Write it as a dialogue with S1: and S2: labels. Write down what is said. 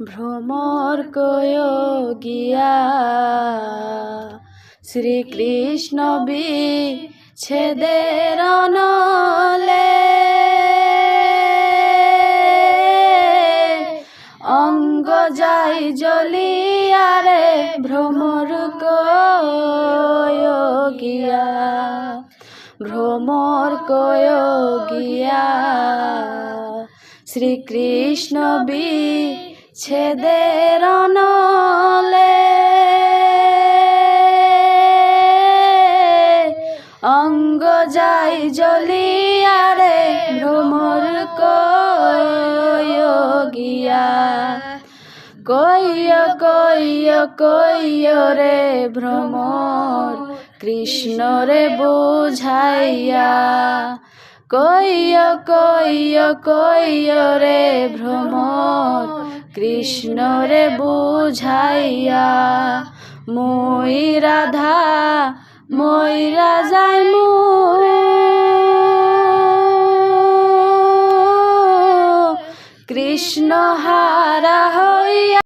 S1: ভ্রমর গিয়া। শ্রীকৃষ্ণ বি ছেদের নলে অঙ্গ যাই জ্বলিয়ারে ভ্রমর গিয়া। ভ্রমর গিয়া। শ্রীকৃষ্ণ বি ছেদের নলে অঙ্গ যাই জ্বলিয়ারে ভ্রমর কয় গিয়া। কইয় কইয় কইয় রে, ভ্রমর কৃষ্ণ রে বুঝাইয়া। কইয় কইয় কইয় রে, ভ্রমর কৃষ্ণ রে বুঝাইয়া মই রাধা মই রাজাই মু কৃষ্ণ হারা হইয়া